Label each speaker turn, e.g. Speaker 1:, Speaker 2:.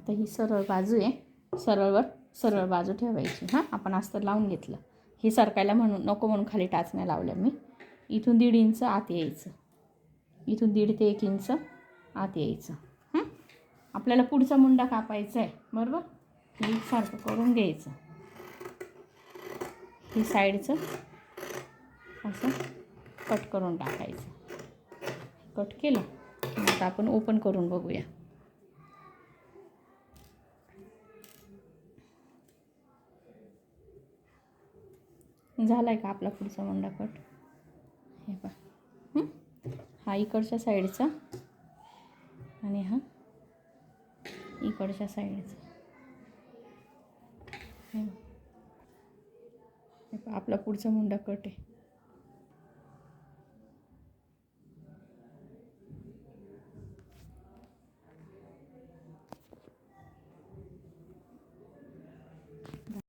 Speaker 1: आता ही सरळ बाजू आहे. सरळवर सरळ बाजू ठेवायची. हां आपण अस्तर लावून घेतलं. हे सरकायला म्हणून नको म्हणून खाली टाचण्या लावल्या मी. इथून दीड इंच आत यायचं. इथून दीड ते एक इंच आत यायचं. हां आपल्याला पुढचा मुंडा कापायचा आहे बरोबर? हे सारखं करून घ्यायचं. ही साईडचं असं कट करून टाकायचं. कट केलं. आता आपण ओपन करून बघूया. झाला आहे का आपला पुढचा मुंडा कट हे पा हा? इकडच्या साईडचा. आणि हा इकडच्या साईडचा. हे आपला पुढचा मुंडा कट आहे.